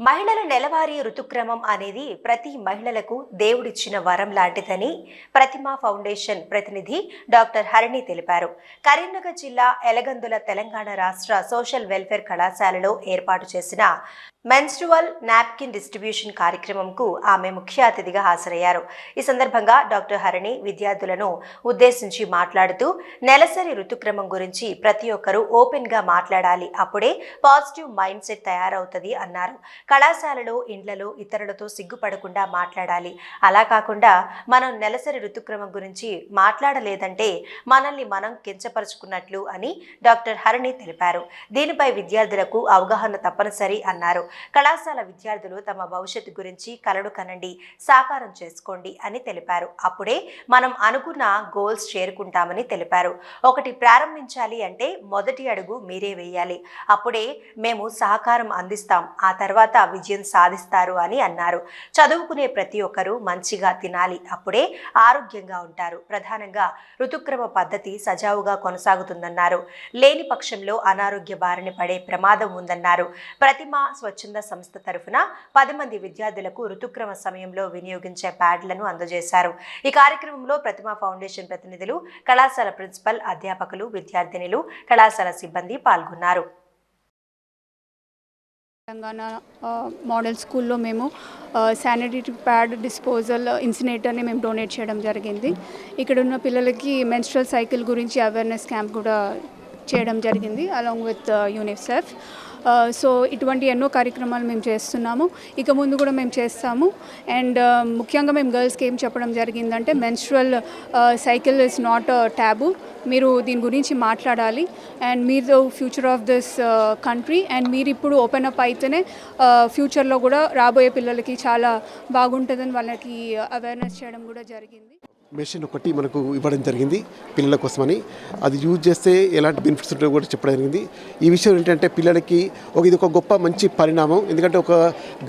మహిళల నెలవారీ ఋతుక్రమం అనేది ప్రతి మహిళలకు దేవుడిచ్చిన వరం లాంటిదని ప్రతిమా ఫౌండేషన్ ప్రతినిధి డాక్టర్ హరిణి తెలిపారు. కరీంనగర్ జిల్లా ఎలగందుల తెలంగాణ రాష్ట్ర సోషల్ వెల్ఫేర్ కళాశాలలో ఏర్పాటు చేసిన మెన్స్ట్రువల్ నాప్కిన్ డిస్ట్రిబ్యూషన్ కార్యక్రమంకు ఆమె ముఖ్య అతిథిగా హాజరయ్యారు. ఈ సందర్భంగా డాక్టర్ హరిణి విద్యార్థులను ఉద్దేశించి మాట్లాడుతూ నెలసరి ఋతుక్రమం గురించి ప్రతి ఒక్కరూ ఓపెన్గా మాట్లాడాలి అప్పుడే పాజిటివ్ మైండ్ సెట్ తయారవుతుంది అన్నారు. కళాశాలలో ఇండ్లలో ఇతరులతో సిగ్గుపడకుండా మాట్లాడాలి. అలా కాకుండా మనం నెలసరి ఋతుక్రమం గురించి మాట్లాడలేదంటే మనల్ని మనం కించపరుచుకున్నట్లు అని డాక్టర్ హరిణి తెలిపారు. దీనిపై విద్యార్థులకు అవగాహన తప్పనిసరి అన్నారు. కళాశాల విద్యార్థులు తమ భవిష్యత్తు గురించి కలలు కనండి సాకారం చేసుకోండి అని తెలిపారు. అప్పుడే మనం అనుకున్న గోల్స్ చేరుకుంటామని తెలిపారు. ఒకటి ప్రారంభించాలి అంటే మొదటి అడుగు మీరే వేయాలి. అప్పుడే మేము సహకారం అందిస్తాం. ఆ తర్వాత విజయం సాధిస్తారు అని అన్నారు. చదువుకునే ప్రతి ఒక్కరూ మంచిగా తినాలి. అప్పుడే ఆరోగ్యంగా ఉంటారు. ప్రధానంగా ఋతుక్రమ పద్ధతి సజావుగా కొనసాగుతుందన్నారు. లేని పక్షంలో అనారోగ్య బారిన పడే ప్రమాదం ఉందన్నారు. ప్రతిమ స్వచ్ఛంద సంస్థ తరఫున పది మంది విద్యార్థులకు ఋతుక్రమ సమయంలో వినియోగించే ప్యాడ్లను అందజేశారు. ఈ కార్యక్రమంలో ప్రతిమ ఫౌండేషన్ ప్రతినిధులు కళాశాల ప్రిన్సిపల్ అధ్యాపకులు విద్యార్థినులు కళాశాల సిబ్బంది పాల్గొన్నారు. తెలంగాణ మోడల్ స్కూల్లో మేము శానిటరీ ప్యాడ్ డిస్పోజల్ ఇన్సినేటర్ని మేము డొనేట్ చేయడం జరిగింది. ఇక్కడ ఉన్న పిల్లలకి మెన్స్ట్రల్ సైకిల్ గురించి అవేర్నెస్ క్యాంప్ కూడా చేయడం జరిగింది అలాంగ్ విత్ యూనిసెఫ్. సో ఇటువంటి ఎన్నో కార్యక్రమాలు మేము చేస్తున్నాము. ఇక ముందు కూడా మేము చేస్తాము. అండ్ ముఖ్యంగా మేము గర్ల్స్కి ఏం చెప్పడం జరిగిందంటే menstrual cycle is not taboo మీరు దీని గురించి మాట్లాడాలి. అండ్ మీరు future of this country and మీరు ఇప్పుడు ఓపెన్ అప్ అయితేనే ఫ్యూచర్లో కూడా రాబోయే పిల్లలకి చాలా బాగుంటుందని వాళ్ళకి అవేర్నెస్ చేయడం కూడా జరిగింది. మెషిన్ ఒకటి మనకు ఇవ్వడం జరిగింది పిల్లల కోసమని. అది యూజ్ చేస్తే ఎలాంటి బెనిఫిట్స్ ఉంటాయో కూడా చెప్పడం జరిగింది. ఈ విషయం ఏంటంటే పిల్లలకి ఒక ఇది ఒక గొప్ప మంచి పరిణామం. ఎందుకంటే ఒక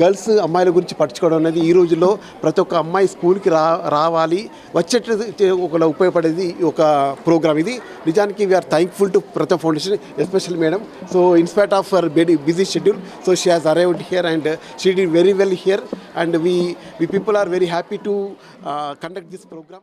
గర్ల్స్ అమ్మాయిల గురించి పట్టించుకోవడం అనేది ఈ రోజుల్లో ప్రతి ఒక్క అమ్మాయి స్కూల్కి రా రావాలి. వచ్చేట్టు ఒక ఉపయోగపడేది ఒక ప్రోగ్రామ్ ఇది. నిజానికి we are thankful to Pratham foundation special madam so in spite of for very busy schedule so she has arrived here and she the very well here and we we people are very happy to conduct this program